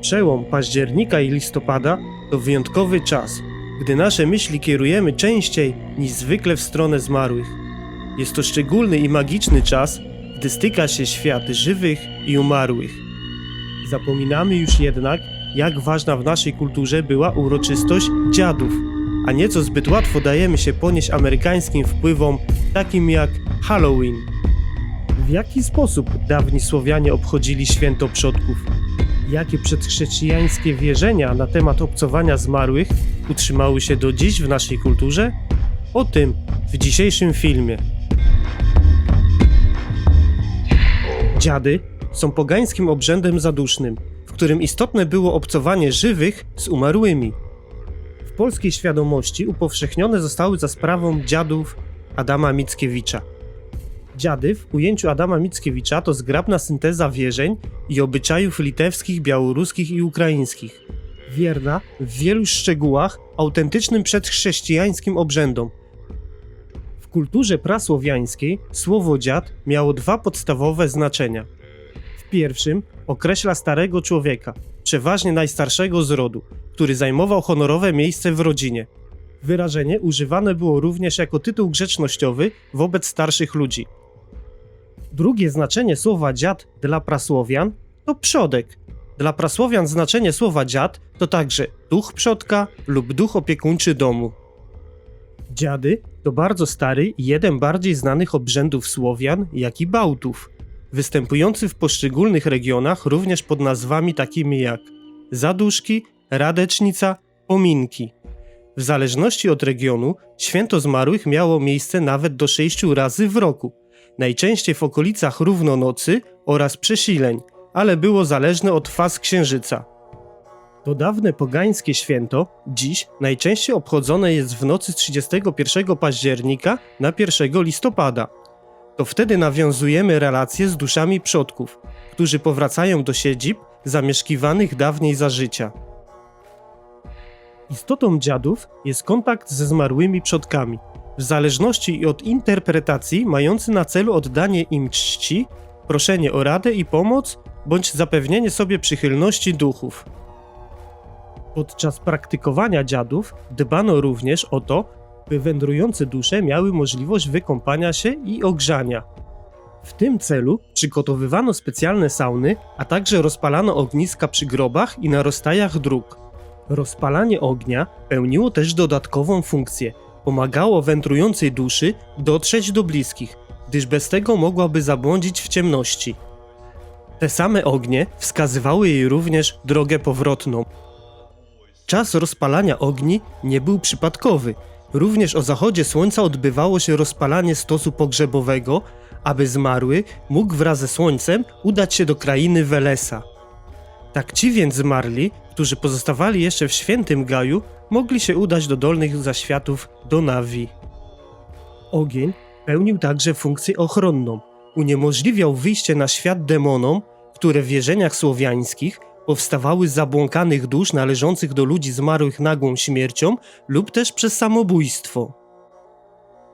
Przełom października i listopada to wyjątkowy czas, gdy nasze myśli kierujemy częściej niż zwykle w stronę zmarłych. Jest to szczególny i magiczny czas, gdy styka się świat żywych i umarłych. Zapominamy już jednak, jak ważna w naszej kulturze była uroczystość dziadów, a nieco zbyt łatwo dajemy się ponieść amerykańskim wpływom, takim jak Halloween. W jaki sposób dawni Słowianie obchodzili święto przodków? Jakie przedchrześcijańskie wierzenia na temat obcowania zmarłych utrzymały się do dziś w naszej kulturze? O tym w dzisiejszym filmie. Dziady są pogańskim obrzędem zadusznym, w którym istotne było obcowanie żywych z umarłymi. W polskiej świadomości upowszechnione zostały za sprawą dziadów Adama Mickiewicza. Dziady w ujęciu Adama Mickiewicza to zgrabna synteza wierzeń i obyczajów litewskich, białoruskich i ukraińskich. Wierna w wielu szczegółach autentycznym przedchrześcijańskim obrzędom. W kulturze prasłowiańskiej słowo dziad miało dwa podstawowe znaczenia. W pierwszym określa starego człowieka, przeważnie najstarszego z rodu, który zajmował honorowe miejsce w rodzinie. Wyrażenie używane było również jako tytuł grzecznościowy wobec starszych ludzi. Drugie znaczenie słowa dziad dla prasłowian to przodek. Dla prasłowian znaczenie słowa dziad to także duch przodka lub duch opiekuńczy domu. Dziady to bardzo stary jeden bardziej znanych obrzędów Słowian, jak i Bałtów, występujący w poszczególnych regionach również pod nazwami takimi jak zaduszki, radecznica, pominki. W zależności od regionu, święto zmarłych miało miejsce nawet do sześciu razy w roku, najczęściej w okolicach równonocy oraz przesileń, ale było zależne od faz księżyca. To dawne pogańskie święto dziś najczęściej obchodzone jest w nocy z 31 października na 1 listopada. To wtedy nawiązujemy relacje z duszami przodków, którzy powracają do siedzib zamieszkiwanych dawniej za życia. Istotą dziadów jest kontakt ze zmarłymi przodkami, w zależności od interpretacji mający na celu oddanie im czci, proszenie o radę i pomoc bądź zapewnienie sobie przychylności duchów. Podczas praktykowania dziadów dbano również o to, by wędrujące dusze miały możliwość wykąpania się i ogrzania. W tym celu przygotowywano specjalne sauny, a także rozpalano ogniska przy grobach i na rozstajach dróg. Rozpalanie ognia pełniło też dodatkową funkcję. Pomagało wędrującej duszy dotrzeć do bliskich, gdyż bez tego mogłaby zabłądzić w ciemności. Te same ognie wskazywały jej również drogę powrotną. Czas rozpalania ogni nie był przypadkowy. Również o zachodzie słońca odbywało się rozpalanie stosu pogrzebowego, aby zmarły mógł wraz ze słońcem udać się do krainy Welesa. Tak ci więc zmarli, którzy pozostawali jeszcze w świętym Gaju, mogli się udać do dolnych zaświatów do Nawi. Ogień pełnił także funkcję ochronną. Uniemożliwiał wyjście na świat demonom, które w wierzeniach słowiańskich powstawały z zabłąkanych dusz należących do ludzi zmarłych nagłą śmiercią lub też przez samobójstwo.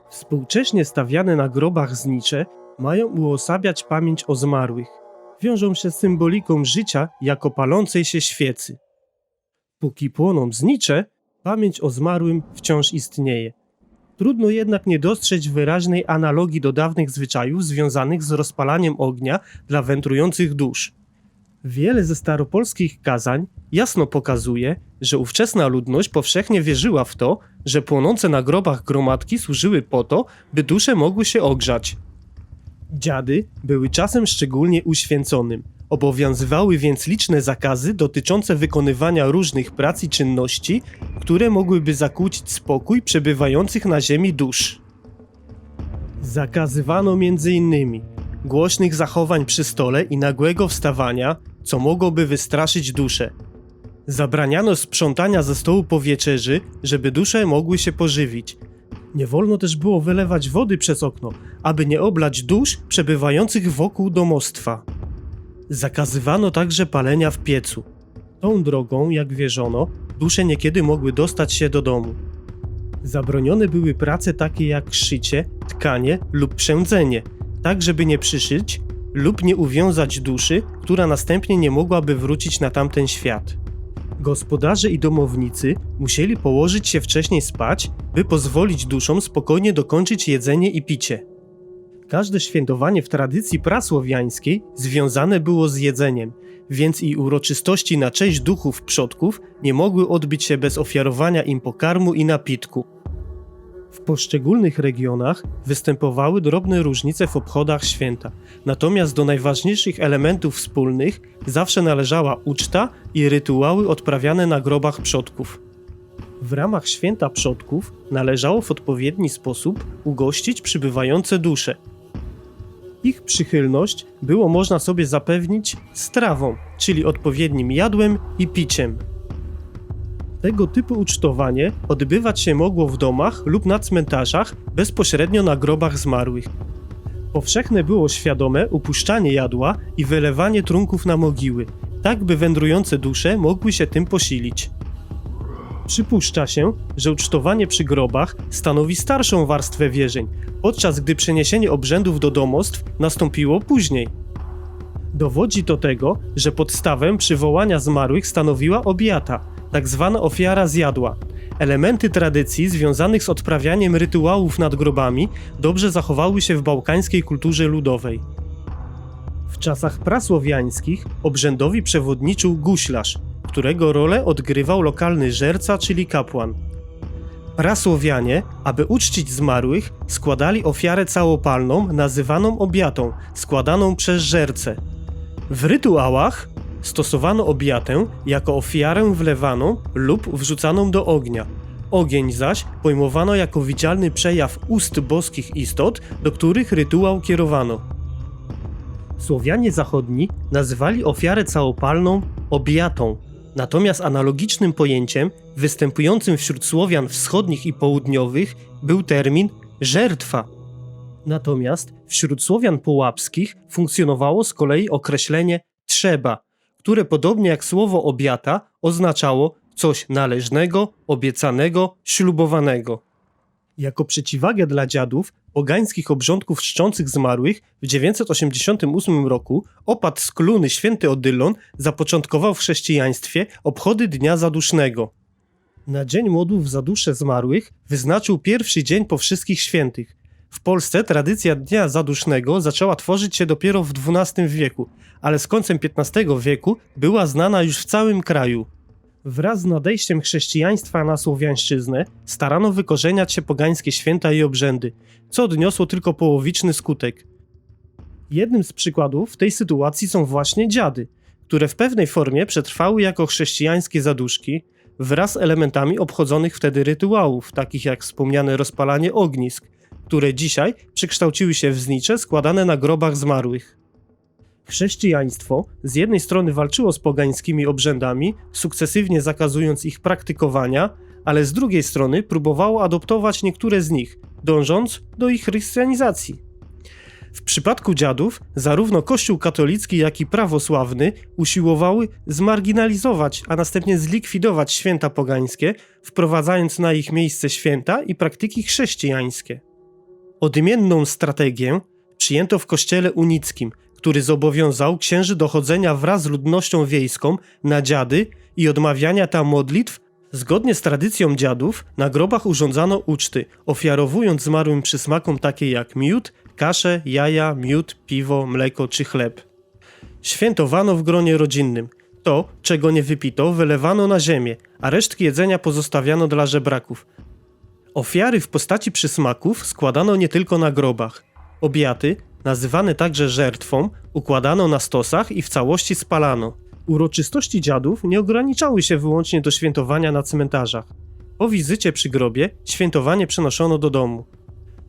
Współcześnie stawiane na grobach znicze mają uosabiać pamięć o zmarłych. Wiążą się z symboliką życia jako palącej się świecy. Póki płoną znicze, pamięć o zmarłym wciąż istnieje. Trudno jednak nie dostrzec wyraźnej analogii do dawnych zwyczajów związanych z rozpalaniem ognia dla wędrujących dusz. Wiele ze staropolskich kazań jasno pokazuje, że ówczesna ludność powszechnie wierzyła w to, że płonące na grobach gromadki służyły po to, by dusze mogły się ogrzać. Dziady były czasem szczególnie uświęconym. Obowiązywały więc liczne zakazy dotyczące wykonywania różnych prac i czynności, które mogłyby zakłócić spokój przebywających na ziemi dusz. Zakazywano m.in. głośnych zachowań przy stole i nagłego wstawania, co mogłoby wystraszyć duszę. Zabraniano sprzątania ze stołu po wieczerzy, żeby dusze mogły się pożywić. Nie wolno też było wylewać wody przez okno, aby nie oblać dusz przebywających wokół domostwa. Zakazywano także palenia w piecu. Tą drogą, jak wierzono, dusze niekiedy mogły dostać się do domu. Zabronione były prace takie jak szycie, tkanie lub przędzenie, tak żeby nie przyszyć lub nie uwiązać duszy, która następnie nie mogłaby wrócić na tamten świat. Gospodarze i domownicy musieli położyć się wcześniej spać, by pozwolić duszom spokojnie dokończyć jedzenie i picie. Każde świętowanie w tradycji prasłowiańskiej związane było z jedzeniem, więc i uroczystości na cześć duchów przodków nie mogły odbyć się bez ofiarowania im pokarmu i napitku. W poszczególnych regionach występowały drobne różnice w obchodach święta, natomiast do najważniejszych elementów wspólnych zawsze należała uczta i rytuały odprawiane na grobach przodków. W ramach święta przodków należało w odpowiedni sposób ugościć przybywające dusze. Ich przychylność było można sobie zapewnić strawą, czyli odpowiednim jadłem i piciem. Tego typu ucztowanie odbywać się mogło w domach lub na cmentarzach bezpośrednio na grobach zmarłych. Powszechne było świadome upuszczanie jadła i wylewanie trunków na mogiły, tak by wędrujące dusze mogły się tym posilić. Przypuszcza się, że ucztowanie przy grobach stanowi starszą warstwę wierzeń, podczas gdy przeniesienie obrzędów do domostw nastąpiło później. Dowodzi to tego, że podstawę przywołania zmarłych stanowiła obiata, tak zwana ofiara zjadła. Elementy tradycji związanych z odprawianiem rytuałów nad grobami dobrze zachowały się w bałkańskiej kulturze ludowej. W czasach prasłowiańskich obrzędowi przewodniczył guślarz, którego rolę odgrywał lokalny żerca, czyli kapłan. Prasłowianie, aby uczcić zmarłych, składali ofiarę całopalną nazywaną obiatą, składaną przez żercę. W rytuałach stosowano obiatę jako ofiarę wlewaną lub wrzucaną do ognia. Ogień zaś pojmowano jako widzialny przejaw ust boskich istot, do których rytuał kierowano. Słowianie zachodni nazywali ofiarę całopalną obiatą, natomiast analogicznym pojęciem występującym wśród Słowian wschodnich i południowych był termin żertwa. Natomiast wśród Słowian połapskich funkcjonowało z kolei określenie trzeba, które podobnie jak słowo obiata oznaczało coś należnego, obiecanego, ślubowanego. Jako przeciwwagę dla dziadów pogańskich obrządków czczących zmarłych w 988 roku opat z Kluny święty Odylon zapoczątkował w chrześcijaństwie obchody Dnia Zadusznego. Na Dzień Młodów za zmarłych wyznaczył pierwszy dzień po wszystkich świętych. W Polsce tradycja Dnia Zadusznego zaczęła tworzyć się dopiero w XII wieku, ale z końcem XV wieku była znana już w całym kraju. Wraz z nadejściem chrześcijaństwa na Słowiańszczyznę starano wykorzeniać się pogańskie święta i obrzędy, co odniosło tylko połowiczny skutek. Jednym z przykładów tej sytuacji są właśnie dziady, które w pewnej formie przetrwały jako chrześcijańskie zaduszki, wraz z elementami obchodzonych wtedy rytuałów, takich jak wspomniane rozpalanie ognisk, które dzisiaj przekształciły się w znicze składane na grobach zmarłych. Chrześcijaństwo z jednej strony walczyło z pogańskimi obrzędami, sukcesywnie zakazując ich praktykowania, ale z drugiej strony próbowało adoptować niektóre z nich, dążąc do ich chrystianizacji. W przypadku dziadów, zarówno Kościół katolicki, jak i prawosławny usiłowały zmarginalizować, a następnie zlikwidować święta pogańskie, wprowadzając na ich miejsce święta i praktyki chrześcijańskie. Odmienną strategię przyjęto w kościele unickim, który zobowiązał księży do chodzenia wraz z ludnością wiejską na dziady i odmawiania tam modlitw. Zgodnie z tradycją dziadów, na grobach urządzano uczty, ofiarowując zmarłym przysmakom takie jak miód, kasze, jaja, miód, piwo, mleko czy chleb. Świętowano w gronie rodzinnym. To, czego nie wypito, wylewano na ziemię, a resztki jedzenia pozostawiano dla żebraków. Ofiary w postaci przysmaków składano nie tylko na grobach. Obiaty, nazywane także żertwą, układano na stosach i w całości spalano. Uroczystości dziadów nie ograniczały się wyłącznie do świętowania na cmentarzach. Po wizycie przy grobie świętowanie przenoszono do domu.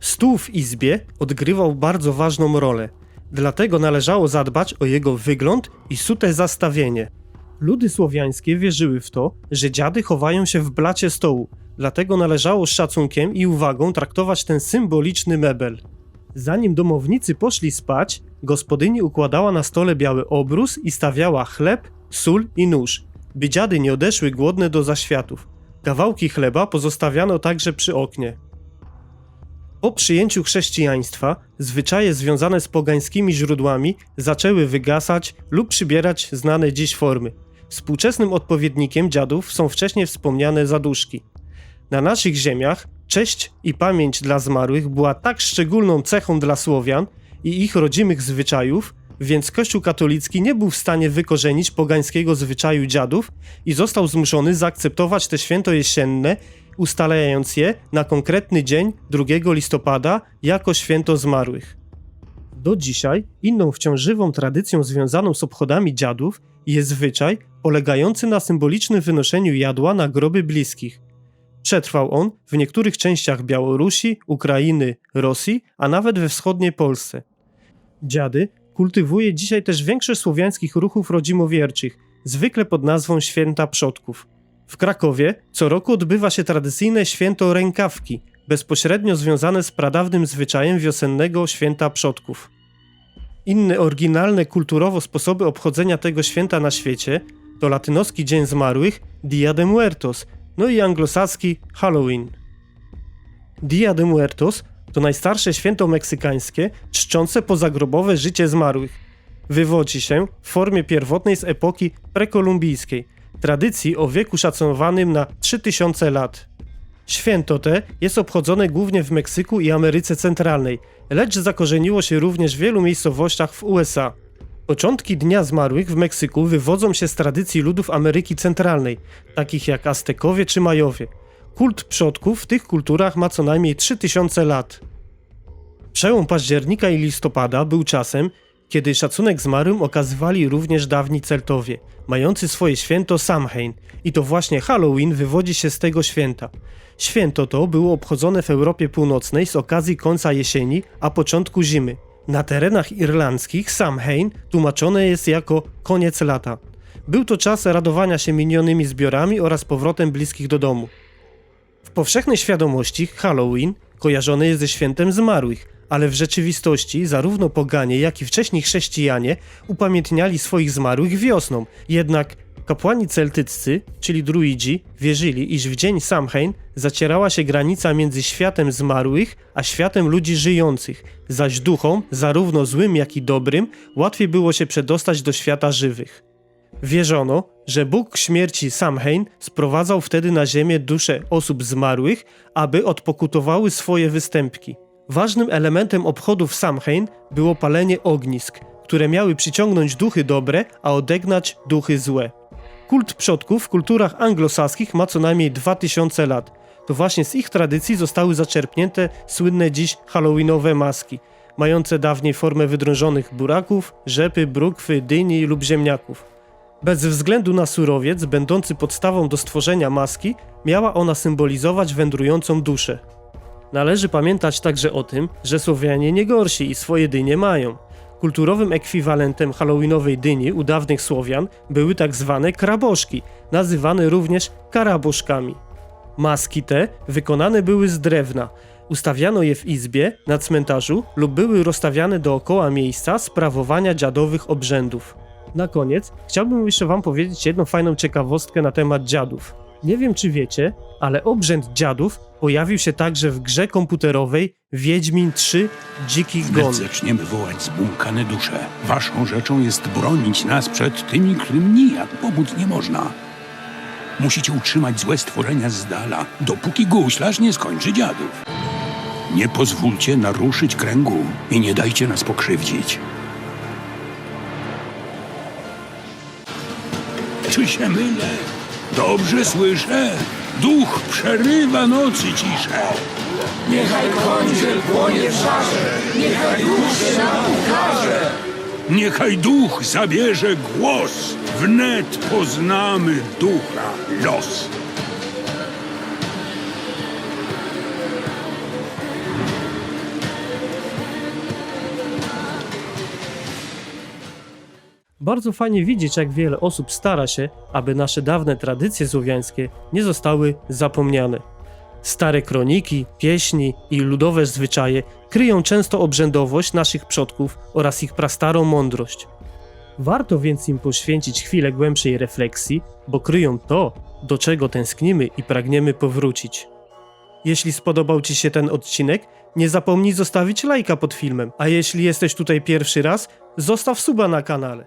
Stół w izbie odgrywał bardzo ważną rolę, dlatego należało zadbać o jego wygląd i sute zastawienie. Ludy słowiańskie wierzyły w to, że dziady chowają się w blacie stołu, dlatego należało z szacunkiem i uwagą traktować ten symboliczny mebel. Zanim domownicy poszli spać, gospodyni układała na stole biały obrus i stawiała chleb, sól i nóż, by dziady nie odeszły głodne do zaświatów. Kawałki chleba pozostawiano także przy oknie. Po przyjęciu chrześcijaństwa, zwyczaje związane z pogańskimi źródłami zaczęły wygasać lub przybierać znane dziś formy. Współczesnym odpowiednikiem dziadów są wcześniej wspomniane zaduszki. Na naszych ziemiach cześć i pamięć dla zmarłych była tak szczególną cechą dla Słowian i ich rodzimych zwyczajów, więc Kościół katolicki nie był w stanie wykorzenić pogańskiego zwyczaju dziadów i został zmuszony zaakceptować te święto jesienne, ustalając je na konkretny dzień 2 listopada jako święto zmarłych. Do dzisiaj inną wciąż żywą tradycją związaną z obchodami dziadów jest zwyczaj polegający na symbolicznym wynoszeniu jadła na groby bliskich. Przetrwał on w niektórych częściach Białorusi, Ukrainy, Rosji, a nawet we wschodniej Polsce. Dziady kultywuje dzisiaj też większość słowiańskich ruchów rodzimowierczych, zwykle pod nazwą Święta Przodków. W Krakowie co roku odbywa się tradycyjne święto rękawki, bezpośrednio związane z pradawnym zwyczajem wiosennego Święta Przodków. Inne oryginalne kulturowo sposoby obchodzenia tego święta na świecie to latynoski Dzień Zmarłych, Dia de Muertos, no i anglosaski Halloween. Dia de Muertos to najstarsze święto meksykańskie czczące pozagrobowe życie zmarłych. Wywodzi się w formie pierwotnej z epoki prekolumbijskiej, tradycji o wieku szacowanym na 3000 lat. Święto te jest obchodzone głównie w Meksyku i Ameryce Centralnej, lecz zakorzeniło się również w wielu miejscowościach w USA. Początki Dnia Zmarłych w Meksyku wywodzą się z tradycji ludów Ameryki Centralnej, takich jak Aztekowie czy Majowie. Kult przodków w tych kulturach ma co najmniej 3000 lat. Przełom października i listopada był czasem, kiedy szacunek zmarłym okazywali również dawni Celtowie, mający swoje święto Samhain i to właśnie Halloween wywodzi się z tego święta. Święto to było obchodzone w Europie Północnej z okazji końca jesieni, a początku zimy. Na terenach irlandzkich Samhain tłumaczone jest jako koniec lata. Był to czas radowania się minionymi zbiorami oraz powrotem bliskich do domu. W powszechnej świadomości Halloween kojarzony jest ze świętem zmarłych, ale w rzeczywistości zarówno poganie, jak i wcześniej chrześcijanie upamiętniali swoich zmarłych wiosną. Jednak kapłani celtyccy, czyli druidzi, wierzyli, iż w dzień Samhain zacierała się granica między światem zmarłych a światem ludzi żyjących, zaś duchom, zarówno złym jak i dobrym, łatwiej było się przedostać do świata żywych. Wierzono, że Bóg śmierci Samhain sprowadzał wtedy na ziemię dusze osób zmarłych, aby odpokutowały swoje występki. Ważnym elementem obchodów Samhain było palenie ognisk, które miały przyciągnąć duchy dobre, a odegnać duchy złe. Kult przodków w kulturach anglosaskich ma co najmniej 2000 lat. To właśnie z ich tradycji zostały zaczerpnięte słynne dziś halloweenowe maski, mające dawniej formę wydrążonych buraków, rzepy, brukwy, dyni lub ziemniaków. Bez względu na surowiec, będący podstawą do stworzenia maski, miała ona symbolizować wędrującą duszę. Należy pamiętać także o tym, że Słowianie nie gorsi i swoje dynie mają. Kulturowym ekwiwalentem halloweenowej dyni u dawnych Słowian były tak zwane kraboszki, nazywane również karaboszkami. Maski te wykonane były z drewna. Ustawiano je w izbie, na cmentarzu lub były rozstawiane dookoła miejsca sprawowania dziadowych obrzędów. Na koniec chciałbym jeszcze Wam powiedzieć jedną fajną ciekawostkę na temat dziadów. Nie wiem czy wiecie, ale obrzęd dziadów pojawił się także w grze komputerowej Wiedźmin 3 Dziki Gon. Zaczniemy wołać zbłąkane dusze. Waszą rzeczą jest bronić nas przed tymi, którym nijak pomóc nie można. Musicie utrzymać złe stworzenia z dala, dopóki guślarz nie skończy dziadów. Nie pozwólcie naruszyć kręgu i nie dajcie nas pokrzywdzić. Czy się mylę? Dobrze słyszę. Duch przerywa nocy ciszę. Niechaj kądziel płonie w żarze, niechaj duch się nam ukaże. Niechaj duch zabierze głos, wnet poznamy ducha los. Bardzo fajnie widzieć, jak wiele osób stara się, aby nasze dawne tradycje słowiańskie nie zostały zapomniane. Stare kroniki, pieśni i ludowe zwyczaje kryją często obrzędowość naszych przodków oraz ich prastarą mądrość. Warto więc im poświęcić chwilę głębszej refleksji, bo kryją to, do czego tęsknimy i pragniemy powrócić. Jeśli spodobał Ci się ten odcinek, Nie zapomnij zostawić lajka pod filmem, a jeśli jesteś tutaj pierwszy raz, zostaw suba na kanale.